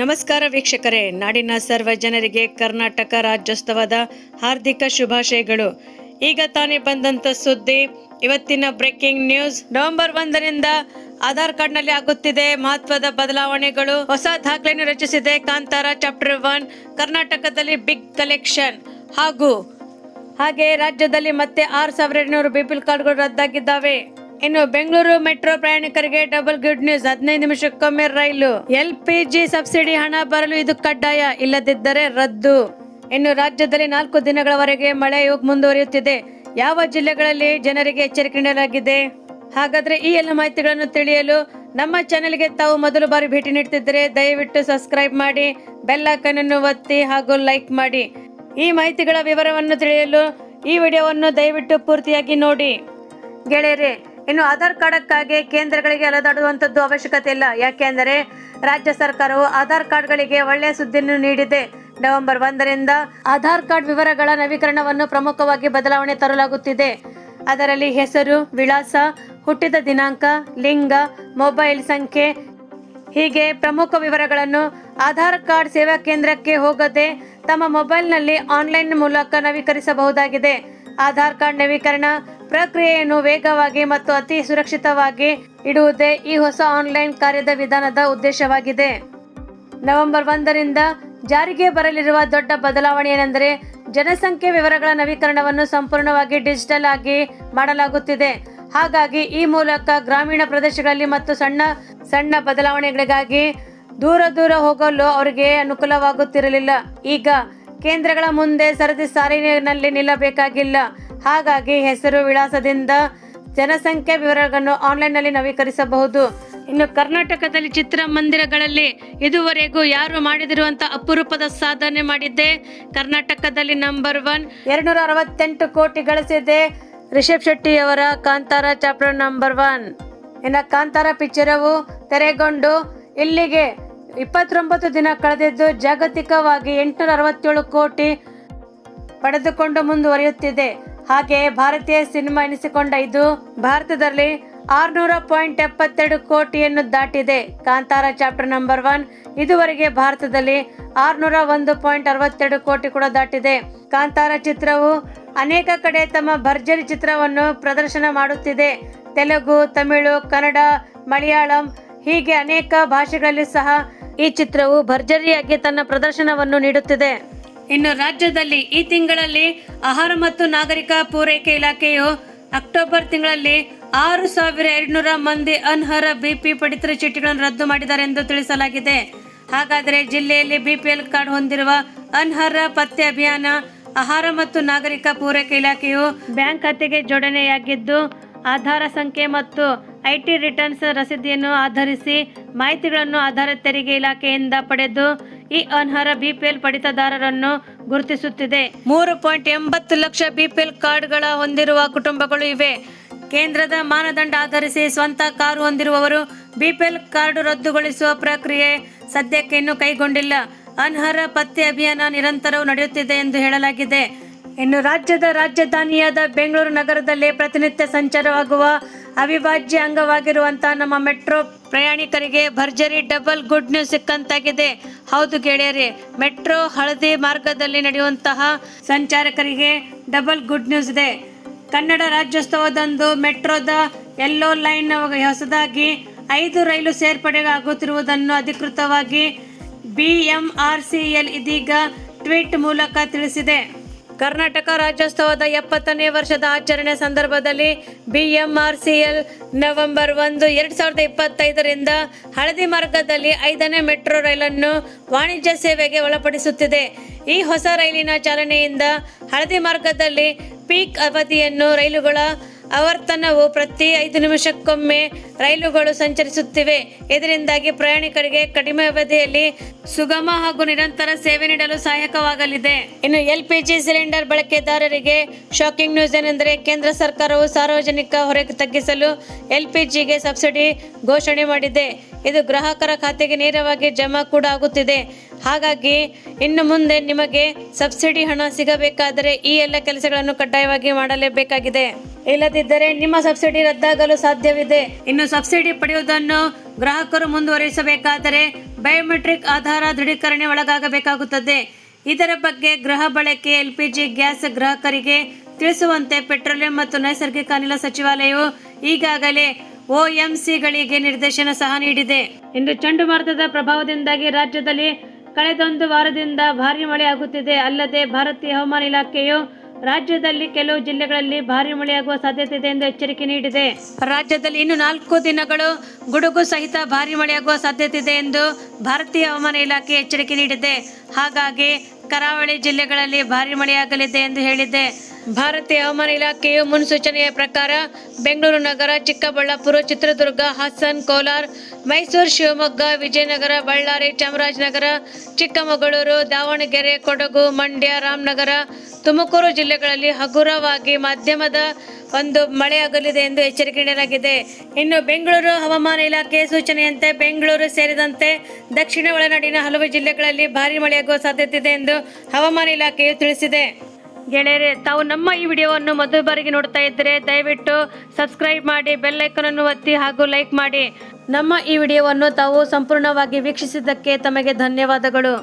ನಮಸ್ಕಾರ ವೀಕ್ಷಕರೇ. ನಾಡಿನ ಸರ್ವ ಜನರಿಗೆ ಕರ್ನಾಟಕ ರಾಜ್ಯೋತ್ಸವದ ಹಾರ್ದಿಕ ಶುಭಾಶಯಗಳು. ಈಗ ತಾನೇ ಬಂದಂತ ಸುದ್ದಿ, ಇವತ್ತಿನ ಬ್ರೇಕಿಂಗ್ ನ್ಯೂಸ್. ನವೆಂಬರ್ ಒಂದರಿಂದ ಆಧಾರ್ ಕಾರ್ಡ್ನಲ್ಲಿ ಆಗುತ್ತಿದೆ ಮಹತ್ವದ ಬದಲಾವಣೆಗಳು. ಹೊಸ ದಾಖಲೆಯನ್ನು ರಚಿಸಿದೆ ಕಾಂತಾರ ಚಾಪ್ಟರ್ ಒನ್, ಕರ್ನಾಟಕದಲ್ಲಿ ಬಿಗ್ ಕಲೆಕ್ಷನ್. ಹಾಗೂ ಹಾಗೆ ರಾಜ್ಯದಲ್ಲಿ ಮತ್ತೆ ಆರು ಸಾವಿರ ಎಂಟುನೂರು ಬಿಪಿಲ್ ಕಾರ್ಡ್ಗಳು ರದ್ದಾಗಿದ್ದಾವೆ. ಇನ್ನು ಬೆಂಗಳೂರು ಮೆಟ್ರೋ ಪ್ರಯಾಣಿಕರಿಗೆ ಡಬಲ್ ಗುಡ್ ನ್ಯೂಸ್. ಹದಿನೈದು ನಿಮಿಷಕ್ಕೊಮ್ಮೆ ರೈಲು. ಎಲ್ ಸಬ್ಸಿಡಿ ಹಣ ಬರಲು ಇದು ಕಡ್ಡಾಯ. ಇಲ್ಲದಿದ್ದರೆ ರದ್ದು. ಇನ್ನು ರಾಜ್ಯದಲ್ಲಿ ನಾಲ್ಕು ದಿನಗಳವರೆಗೆ ಮಳೆಯು ಮುಂದುವರಿಯುತ್ತಿದೆ. ಯಾವ ಜಿಲ್ಲೆಗಳಲ್ಲಿ ಜನರಿಗೆ ಎಚ್ಚರಿಕೆ ನೀಡಲಾಗಿದೆ? ಹಾಗಾದ್ರೆ ಈ ಎಲ್ಲ ಮಾಹಿತಿಗಳನ್ನು ತಿಳಿಯಲು ನಮ್ಮ ಚಾನೆಲ್ಗೆ ತಾವು ಮೊದಲು ಬಾರಿ ಭೇಟಿ ನೀಡುತ್ತಿದ್ದರೆ ದಯವಿಟ್ಟು ಸಬ್ಸ್ಕ್ರೈಬ್ ಮಾಡಿ, ಬೆಲ್ ಅನ್ನು ಒತ್ತಿ ಹಾಗೂ ಲೈಕ್ ಮಾಡಿ. ಈ ಮಾಹಿತಿಗಳ ವಿವರವನ್ನು ತಿಳಿಯಲು ಈ ವಿಡಿಯೋವನ್ನು ದಯವಿಟ್ಟು ಪೂರ್ತಿಯಾಗಿ ನೋಡಿ. ಗೆಳೆಯರೆ ಇನ್ನು ಆಧಾರ್ ಕಾರ್ಡಕ್ಕಾಗಿ ಕೇಂದ್ರಗಳಿಗೆ ಅಲೆದಾಡುವಂಥದ್ದು ಅವಶ್ಯಕತೆ ಇಲ್ಲ. ಯಾಕೆಂದರೆ ರಾಜ್ಯ ಸರ್ಕಾರವು ಆಧಾರ್ ಕಾರ್ಡ್ಗಳಿಗೆ ಒಳ್ಳೆಯ ಸುದ್ದಿಯನ್ನು ನೀಡಿದೆ. ನವೆಂಬರ್ ಒಂದರಿಂದ ಆಧಾರ್ ಕಾರ್ಡ್ ವಿವರಗಳ ನವೀಕರಣವನ್ನು ಪ್ರಮುಖವಾಗಿ ಬದಲಾವಣೆ ತರಲಾಗುತ್ತಿದೆ. ಅದರಲ್ಲಿ ಹೆಸರು, ವಿಳಾಸ, ಹುಟ್ಟಿದ ದಿನಾಂಕ, ಲಿಂಗ, ಮೊಬೈಲ್ ಸಂಖ್ಯೆ, ಹೀಗೆ ಪ್ರಮುಖ ವಿವರಗಳನ್ನು ಆಧಾರ್ ಕಾರ್ಡ್ ಸೇವಾ ಕೇಂದ್ರಕ್ಕೆ ಹೋಗದೆ ತಮ್ಮ ಮೊಬೈಲ್ನಲ್ಲಿ ಆನ್ಲೈನ್ ಮೂಲಕ ನವೀಕರಿಸಬಹುದಾಗಿದೆ. ಆಧಾರ್ ಕಾರ್ಡ್ ನವೀಕರಣ ಪ್ರಕ್ರಿಯೆಯನ್ನು ವೇಗವಾಗಿ ಮತ್ತು ಅತಿ ಸುರಕ್ಷಿತವಾಗಿ ಇಡುವುದೇ ಈ ಹೊಸ ಆನ್ಲೈನ್ ಕಾರ್ಯದ ವಿಧಾನದ ಉದ್ದೇಶವಾಗಿದೆ. ನವೆಂಬರ್ ಒಂದರಿಂದ ಜಾರಿಗೆ ಬರಲಿರುವ ದೊಡ್ಡ ಬದಲಾವಣೆ ಏನೆಂದರೆ ಜನಸಂಖ್ಯೆ ವಿವರಗಳ ನವೀಕರಣವನ್ನು ಸಂಪೂರ್ಣವಾಗಿ ಡಿಜಿಟಲ್ ಆಗಿ ಮಾಡಲಾಗುತ್ತಿದೆ. ಹಾಗಾಗಿ ಈ ಮೂಲಕ ಗ್ರಾಮೀಣ ಪ್ರದೇಶಗಳಲ್ಲಿ ಮತ್ತು ಸಣ್ಣ ಸಣ್ಣ ಬದಲಾವಣೆಗಳಿಗಾಗಿ ದೂರ ದೂರ ಹೋಗಲು ಅವರಿಗೆ ಅನುಕೂಲವಾಗುತ್ತಿರಲಿಲ್ಲ. ಈಗ ಕೇಂದ್ರಗಳ ಮುಂದೆ ಸರದಿ ಸಾಲಿನಲ್ಲಿ ನಿಲ್ಲಬೇಕಾಗಿಲ್ಲ. ಹಾಗಾಗಿ ಹೆಸರು ವಿಳಾಸದಿಂದ ಜನಸಂಖ್ಯೆ ವಿವರಗಳನ್ನು ಆನ್ಲೈನ್ನಲ್ಲಿ ನವೀಕರಿಸಬಹುದು. ಇನ್ನು ಕರ್ನಾಟಕದಲ್ಲಿ ಚಿತ್ರಮಂದಿರಗಳಲ್ಲಿ ಇದುವರೆಗೂ ಯಾರು ಮಾಡಿದಿರುವಂತ ಅಪರೂಪದ ಸಾಧನೆ ಮಾಡಿದ್ದೆ. ಕರ್ನಾಟಕದಲ್ಲಿ ನಂಬರ್ ಒನ್ ಎರಡ್ನೂರ ಅರವತ್ತೆಂಟು ಕೋಟಿ ಗಳಿಸಿದೆ. ರಿಷಬ್ ಶೆಟ್ಟಿ ಅವರ ಕಾಂತಾರ ಚಾಪ್ಟರ್ ನಂಬರ್ ಒನ್ ಇನ್ನು ಕಾಂತಾರ ಪಿಕ್ಚರವು ತೆರೆಗೊಂಡು ಇಲ್ಲಿಗೆ ಇಪ್ಪತ್ತೊಂಬತ್ತು ದಿನ ಕಳೆದಿದ್ದು ಜಾಗತಿಕವಾಗಿ ಎಂಟುನೂರ ಅರವತ್ತೇಳು ಕೋಟಿ ಪಡೆದುಕೊಂಡು ಮುಂದುವರಿಯುತ್ತಿದೆ. ಹಾಗೆ ಭಾರತೀಯ ಸಿನಿಮಾ ಎನಿಸಿಕೊಂಡ ಇದು ಭಾರತದಲ್ಲಿ ಆರ್ನೂರ ಪಾಯಿಂಟ್ ಎಪ್ಪತ್ತೆರಡು ಕೋಟಿಯನ್ನು ದಾಟಿದೆ. ಕಾಂತಾರ ಚಾಪ್ಟರ್ ನಂಬರ್ ಒನ್ ಇದುವರೆಗೆ ಭಾರತದಲ್ಲಿ ಆರ್ನೂರ ಒಂದು ಪಾಯಿಂಟ್ ಅರವತ್ತೆರಡು ಕೋಟಿ ಕೂಡ ದಾಟಿದೆ. ಕಾಂತಾರ ಚಿತ್ರವು ಅನೇಕ ಕಡೆ ತಮ್ಮ ಭರ್ಜರಿ ಚಿತ್ರವನ್ನು ಪ್ರದರ್ಶನ ಮಾಡುತ್ತಿದೆ. ತೆಲುಗು, ತಮಿಳು, ಕನ್ನಡ, ಮಲಯಾಳಂ ಹೀಗೆ ಅನೇಕ ಭಾಷೆಗಳಲ್ಲಿ ಸಹ ಈ ಚಿತ್ರವು ಭರ್ಜರಿಯಾಗಿ ತನ್ನ ಪ್ರದರ್ಶನವನ್ನು ನೀಡುತ್ತಿದೆ. ಇನ್ನು ರಾಜ್ಯದಲ್ಲಿ ಈ ತಿಂಗಳಲ್ಲಿ ಆಹಾರ ಮತ್ತು ನಾಗರಿಕ ಪೂರೈಕೆ ಇಲಾಖೆಯು ಅಕ್ಟೋಬರ್ ತಿಂಗಳಲ್ಲಿ ಆರು ಸಾವಿರ ಎರಡುನೂರ ಮಂದಿ ಅನರ್ಹ ಬಿಪಿ ಪಡಿತರ ಚೀಟಿಗಳನ್ನು ರದ್ದು ಮಾಡಿದ್ದಾರೆ ಎಂದು ತಿಳಿಸಲಾಗಿದೆ. ಹಾಗಾದರೆ ಜಿಲ್ಲೆಯಲ್ಲಿ ಬಿಪಿಎಲ್ ಕಾರ್ಡ್ ಹೊಂದಿರುವ ಅನರ್ಹ ಪತ್ತೆ ಅಭಿಯಾನ, ಆಹಾರ ಮತ್ತು ನಾಗರಿಕ ಪೂರೈಕೆ ಇಲಾಖೆಯು ಬ್ಯಾಂಕ್ ಖಾತೆಗೆ ಜೋಡಣೆಯಾಗಿದ್ದು, ಆಧಾರ ಸಂಖ್ಯೆ ಮತ್ತು ಐಟಿ ರಿಟರ್ನ್ಸ್ ರಸೀದಿಯನ್ನು ಆಧರಿಸಿ ಮಾಹಿತಿಗಳನ್ನು ಆಧಾರ ತೆರಿಗೆ ಇಲಾಖೆಯಿಂದ ಪಡೆದು ಈ ಅನರ್ಹ ಬಿಪಿಎಲ್ ಪಡಿತದಾರರನ್ನು ಗುರುತಿಸುತ್ತಿದೆ. ಮೂರು ಪಾಯಿಂಟ್ ಎಂಬತ್ತು ಲಕ್ಷ ಬಿಪಿಎಲ್ ಕಾರ್ಡ್ಗಳ ಹೊಂದಿರುವ ಕುಟುಂಬಗಳು ಇವೆ. ಕೇಂದ್ರದ ಮಾನದಂಡ ಆಧರಿಸಿ ಸ್ವಂತ ಕಾರು ಹೊಂದಿರುವವರು ಬಿಪಿಎಲ್ ಕಾರ್ಡ್ ರದ್ದುಗೊಳಿಸುವ ಪ್ರಕ್ರಿಯೆ ಸದ್ಯಕ್ಕೆ ಇನ್ನೂ ಕೈಗೊಂಡಿಲ್ಲ. ಅನರ್ಹ ಪತ್ತೆ ಅಭಿಯಾನ ನಿರಂತರವೂ ನಡೆಯುತ್ತಿದೆ ಎಂದು ಹೇಳಲಾಗಿದೆ. ಇನ್ನು ರಾಜ್ಯದ ರಾಜಧಾನಿಯಾದ ಬೆಂಗಳೂರು ನಗರದಲ್ಲಿ ಪ್ರತಿನಿತ್ಯ ಸಂಚಾರವಾಗುವ ಅವಿಭಾಜ್ಯ ಅಂಗವಾಗಿರುವಂತಹ ನಮ್ಮ ಮೆಟ್ರೋ ಪ್ರಯಾಣಿಕರಿಗೆ ಭರ್ಜರಿ ಡಬಲ್ ಗುಡ್ ನ್ಯೂಸ್ ಸಿಕ್ಕಂತಾಗಿದೆ. ಹೌದು ಗೆಳೆಯರೆ, ಮೆಟ್ರೋ ಹಳದಿ ಮಾರ್ಗದಲ್ಲಿ ನಡೆಯುವಂತಹ ಸಂಚಾರಕರಿಗೆ ಡಬಲ್ ಗುಡ್ ನ್ಯೂಸ್ ಇದೆ. ಕನ್ನಡ ರಾಜ್ಯೋತ್ಸವದಂದು ಮೆಟ್ರೋದ ಎಲ್ಲೋ ಲೈನ್ ಹೊಸದಾಗಿ ಐದು ರೈಲು ಸೇರ್ಪಡೆ ಆಗುತ್ತಿರುವುದನ್ನು ಅಧಿಕೃತವಾಗಿ ಬಿಎಂಆರ್ಸಿಎಲ್ ಇದೀಗ ಟ್ವೀಟ್ ಮೂಲಕ ತಿಳಿಸಿದೆ. ಕರ್ನಾಟಕ ರಾಜ್ಯೋತ್ಸವದ ಎಪ್ಪತ್ತನೇ ವರ್ಷದ ಆಚರಣೆ ಸಂದರ್ಭದಲ್ಲಿ ಬಿಎಂಆರ್ಸಿಎಲ್ ನವೆಂಬರ್ ಒಂದು, ಎರಡ್ ಸಾವಿರದ ಇಪ್ಪತ್ತೈದರಿಂದ ಹಳದಿ ಮಾರ್ಗದಲ್ಲಿ ಐದನೇ ಮೆಟ್ರೋ ರೈಲನ್ನು ವಾಣಿಜ್ಯ ಸೇವೆಗೆ ಒಳಪಡಿಸುತ್ತಿದೆ. ಈ ಹೊಸ ರೈಲಿನ ಚಾಲನೆಯಿಂದ ಹಳದಿ ಮಾರ್ಗದಲ್ಲಿ ಪೀಕ್ ಅವಧಿಯನ್ನು ರೈಲುಗಳ ಆವರ್ತನವು ಪ್ರತಿ ಐದು ನಿಮಿಷಕ್ಕೊಮ್ಮೆ ರೈಲುಗಳು ಸಂಚರಿಸುತ್ತಿವೆ. ಇದರಿಂದಾಗಿ ಪ್ರಯಾಣಿಕರಿಗೆ ಕಡಿಮೆ ಅವಧಿಯಲ್ಲಿ ಸುಗಮ ಹಾಗೂ ನಿರಂತರ ಸೇವೆ ನೀಡಲು ಸಹಾಯಕವಾಗಲಿದೆ. ಇನ್ನು ಎಲ್ಪಿಜಿ ಸಿಲಿಂಡರ್ ಬಳಕೆದಾರರಿಗೆ ಶಾಕಿಂಗ್ ನ್ಯೂಸ್ ಏನೆಂದರೆ ಕೇಂದ್ರ ಸರ್ಕಾರವು ಸಾರ್ವಜನಿಕ ಹೊರೆ ತಗ್ಗಿಸಲು ಎಲ್ ಪಿ ಜಿಗೆ ಸಬ್ಸಿಡಿ ಘೋಷಣೆ ಮಾಡಿದೆ. ಇದು ಗ್ರಾಹಕರ ಖಾತೆಗೆ ನೇರವಾಗಿ ಜಮಾ ಕೂಡ ಆಗುತ್ತಿದೆ. ಹಾಗಾಗಿ ಇನ್ನು ಮುಂದೆ ನಿಮಗೆ ಸಬ್ಸಿಡಿ ಹಣ ಸಿಗಬೇಕಾದರೆ ಈ ಎಲ್ಲ ಕೆಲಸಗಳನ್ನು ಕಡ್ಡಾಯವಾಗಿ ಮಾಡಲೇಬೇಕಾಗಿದೆ. ಇಲ್ಲದಿದ್ದರೆ ನಿಮ್ಮ ಸಬ್ಸಿಡಿ ರದ್ದಾಗಲು ಸಾಧ್ಯವಿದೆ. ಇನ್ನು ಸಬ್ಸಿಡಿ ಪಡೆಯುವುದನ್ನು ಗ್ರಾಹಕರು ಮುಂದುವರಿಸಬೇಕಾದರೆ ಬಯೋಮೆಟ್ರಿಕ್ ಆಧಾರ ದೃಢೀಕರಣ ಒಳಗಾಗಬೇಕಾಗುತ್ತದೆ. ಇದರ ಬಗ್ಗೆ ಗೃಹ ಬಳಕೆ, ಎಲ್ಪಿಜಿ, ಗ್ಯಾಸ್ ಗ್ರಾಹಕರಿಗೆ ತಿಳಿಸುವಂತೆ ಪೆಟ್ರೋಲಿಯಂ ಮತ್ತು ನೈಸರ್ಗಿಕ ಅನಿಲ ಸಚಿವಾಲಯವು ಈಗಾಗಲೇ ಒಎಂಸಿಗಳಿಗೆ ನಿರ್ದೇಶನ ಸಹ ನೀಡಿದೆ. ಇಂದು ಚಂಡಮಾರುತದ ಪ್ರಭಾವದಿಂದಾಗಿ ರಾಜ್ಯದಲ್ಲಿ ಕಳೆದೊಂದು ವಾರದಿಂದ ಭಾರಿ ಮಳೆಯಾಗುತ್ತಿದೆ ಅಲ್ಲದೆ ಭಾರತೀಯ ಹವಾಮಾನ ಇಲಾಖೆಯು ರಾಜ್ಯದಲ್ಲಿ ಕೆಲವು ಜಿಲ್ಲೆಗಳಲ್ಲಿ ಭಾರಿ ಮಳೆಯಾಗುವ ಸಾಧ್ಯತೆ ಇದೆ ಎಂದು ಎಚ್ಚರಿಕೆ ನೀಡಿದೆ. ರಾಜ್ಯದಲ್ಲಿ ಇನ್ನು ನಾಲ್ಕು ದಿನಗಳು ಗುಡುಗು ಸಹಿತ ಭಾರಿ ಮಳೆಯಾಗುವ ಸಾಧ್ಯತೆ ಇದೆ ಎಂದು ಭಾರತೀಯ ಹವಾಮಾನ ಇಲಾಖೆ ಎಚ್ಚರಿಕೆ ನೀಡಿದೆ. ಹಾಗಾಗಿ ಕರಾವಳಿ ಜಿಲ್ಲೆಗಳಲ್ಲಿ ಭಾರಿ ಮಳೆಯಾಗಲಿದೆ ಎಂದು ಹೇಳಿದೆ. ಭಾರತೀಯ ಹವಾಮಾನ ಇಲಾಖೆಯು ಮುನ್ಸೂಚನೆಯ ಪ್ರಕಾರ ಬೆಂಗಳೂರು ನಗರ, ಚಿಕ್ಕಬಳ್ಳಾಪುರ, ಚಿತ್ರದುರ್ಗ, ಹಾಸನ್, ಕೋಲಾರ, ಮೈಸೂರು, ಶಿವಮೊಗ್ಗ, ವಿಜಯನಗರ, ಬಳ್ಳಾರಿ, ಚಾಮರಾಜನಗರ, ಚಿಕ್ಕಮಗಳೂರು, ದಾವಣಗೆರೆ, ಕೊಡಗು, ಮಂಡ್ಯ, ರಾಮನಗರ, ತುಮಕೂರು ಜಿಲ್ಲೆಗಳಲ್ಲಿ ಹಗುರವಾಗಿ ಮಧ್ಯಮದ ಒಂದು ಮಳೆಯಾಗಲಿದೆ ಎಂದು ಎಚ್ಚರಿಕೆ ನೀಡಲಾಗಿದೆ. ಇನ್ನು ಬೆಂಗಳೂರು ಹವಾಮಾನ ಇಲಾಖೆ ಸೂಚನೆಯಂತೆ ಬೆಂಗಳೂರು ಸೇರಿದಂತೆ ದಕ್ಷಿಣ ಒಳನಾಡಿನ ಹಲವು ಜಿಲ್ಲೆಗಳಲ್ಲಿ ಭಾರಿ ಮಳೆಯಾಗುವ ಸಾಧ್ಯತೆ ಇದೆ ಎಂದು ಹವಾಮಾನ ಇಲಾಖೆಯು ತಿಳಿಸಿದೆ. ಗೆಳೆಯರೆ, ತಾವು ನಮ್ಮ ಈ ವಿಡಿಯೋವನ್ನು ಮೊದಲ ಬಾರಿಗೆ ನೋಡ್ತಾ ಇದ್ದರೆ ದಯವಿಟ್ಟು ಸಬ್ಸ್ಕ್ರೈಬ್ ಮಾಡಿ, ಬೆಲ್ ಐಕನ್ ಅನ್ನು ಒತ್ತಿ ಹಾಗೂ ಲೈಕ್ ಮಾಡಿ. ನಮ್ಮ ಈ ವಿಡಿಯೋವನ್ನು ತಾವು ಸಂಪೂರ್ಣವಾಗಿ ವೀಕ್ಷಿಸಿದ್ದಕ್ಕೆ ತಮಗೆ ಧನ್ಯವಾದಗಳು.